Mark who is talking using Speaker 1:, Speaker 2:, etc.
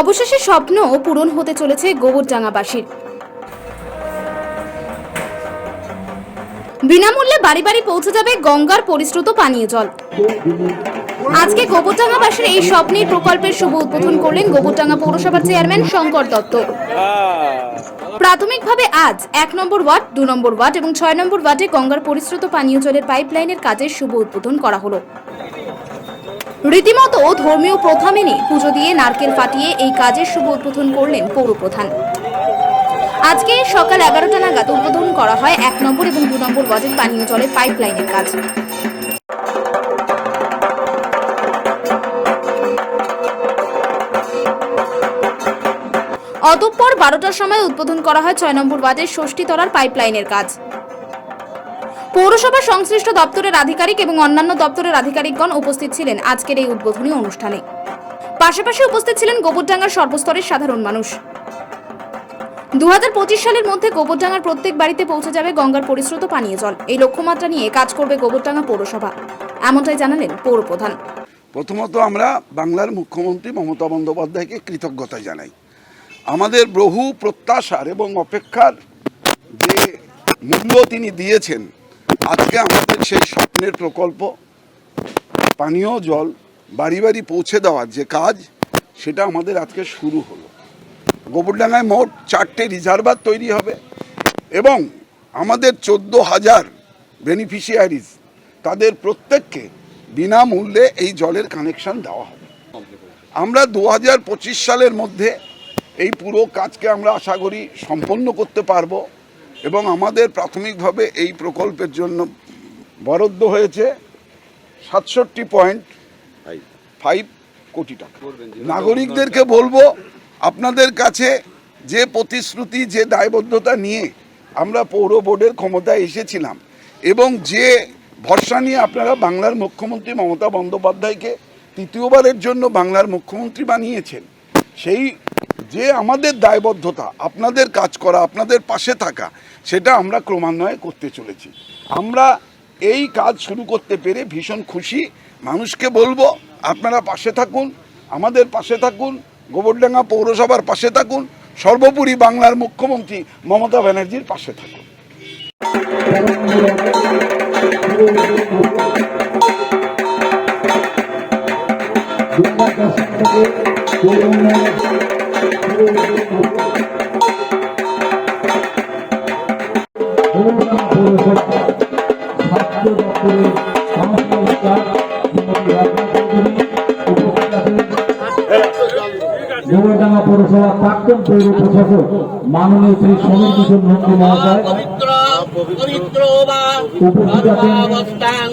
Speaker 1: অবশেষে স্বপ্ন পূরণ হতে চলেছে গোবরডাঙ্গাবাসীর। বিনামূল্যে বাড়ি বাড়ি পৌঁছে যাবে গঙ্গার পরিশ্রুত পানীয় জল। আজকে গোবরডাঙ্গাবাসীর এই স্বপ্নের প্রকল্পের শুভ উদ্বোধন করলেন গোবরডাঙ্গা পৌরসভার চেয়ারম্যান শঙ্কর দত্ত। প্রাথমিকভাবে আজ এক নম্বর ওয়ার্ড, দু নম্বর ওয়ার্ড এবং ছয় নম্বর ওয়ার্ডে গঙ্গার পরিশ্রুত পানীয় জলের পাইপলাইনের কাজের শুভ উদ্বোধন করা হলো। রীতিমতো ধর্মীয় প্রথা মেনে পুজো দিয়ে নারকেল ফাটিয়ে এই কাজের শুভ উদ্বোধন করলেন পৌরপ্রধান। আজকে সকাল এগারোটা নাগাদ উদ্বোধন করা হয় এক নম্বর এবং দু নম্বর ওয়ার্ডের পানীয় জলের পাইপলাইনের কাজ। অতঃপর বারোটার সময় উদ্বোধন করা হয় ছয় নম্বর ওয়ার্ডের ষষ্ঠী তলার পাইপলাইনের কাজ। পৌরসভা সংশ্লিষ্ট দপ্তরের আধিকারিক এবং অন্যান্য দপ্তরের আধিকারিকগণ উপস্থিত ছিলেন আজকের এই উদ্বোধনী অনুষ্ঠানে। পাশাপাশি উপস্থিত ছিলেন গোবরডাঙ্গার সর্বস্তরের সাধারণ মানুষ। দু হাজার পঁচিশ সালের মধ্যে গোবরডাঙ্গার প্রত্যেক বাড়িতে পৌঁছে যাবে গঙ্গার পরিশ্রুত পানীয় জল। এই লক্ষ্যমাত্রা নিয়ে কাজ করবে গোবরডাঙ্গা পৌরসভা। এমনটাই জানালেন পৌরপ্রধান।
Speaker 2: প্রথমত আমরা বাংলার মুখ্যমন্ত্রী মমতা বন্দ্যোপাধ্যায়কে কৃতজ্ঞতা জানাই। আমাদের বহু প্রত্যাশার এবং অপেক্ষার যে মূল্য তিনি দিয়েছেন আজকে আমাদের সেই স্বপ্নের প্রকল্প, পানীয় জল বাড়ি বাড়ি পৌঁছে দেওয়ার যে কাজ, সেটা আমাদের আজকে শুরু হলো। গোবরডাঙ্গায় মোট চারটে রিজার্ভার তৈরি হবে এবং আমাদের চোদ্দ হাজার বেনিফিশিয়ারিজ তাদের প্রত্যেককে বিনামূল্যে এই জলের কানেকশন দেওয়া হবে। আমরা দু হাজার পঁচিশ সালের মধ্যে এই পুরো কাজকে আমরা আশা করি সম্পন্ন করতে পারব। এবং আমাদের প্রাথমিকভাবে এই প্রকল্পের জন্য বরাদ্দ হয়েছে সাতষট্টি পয়েন্ট ফাইভ কোটি টাকা। নাগরিকদেরকে বলব আপনাদের কাছে যে প্রতিশ্রুতি যে দায়বদ্ধতা নিয়ে আমরা পৌর বোর্ডের ক্ষমতায় এসেছিলাম এবং যে ভরসা নিয়ে আপনারা বাংলার মুখ্যমন্ত্রী মমতা বন্দ্যোপাধ্যায়কে তৃতীয়বারের জন্য বাংলার মুখ্যমন্ত্রী বানিয়েছেন সেই যে আমাদের দায়বদ্ধতা, আপনাদের কাজ করা, আপনাদের পাশে থাকা, সেটা আমরা ক্রমান্বয়ে করতে চলেছি। আমরা এই কাজ শুরু করতে পেরে ভীষণ খুশি। মানুষকে বলব, আপনারা পাশে থাকুন, আমাদের পাশে থাকুন, গোবরডাঙ্গা পৌরসভার পাশে থাকুন, সর্বোপরি বাংলার মুখ্যমন্ত্রী মমতা ব্যানার্জির পাশে থাকুন।
Speaker 3: গোবরডাঙ্গা পৌরসভা প্রাক্তন পৌর প্রশাসক মাননীয় শ্রী সমীর কিশোর নন্দী মহাশয়। উপস্থিত আছেন
Speaker 4: অবস্থান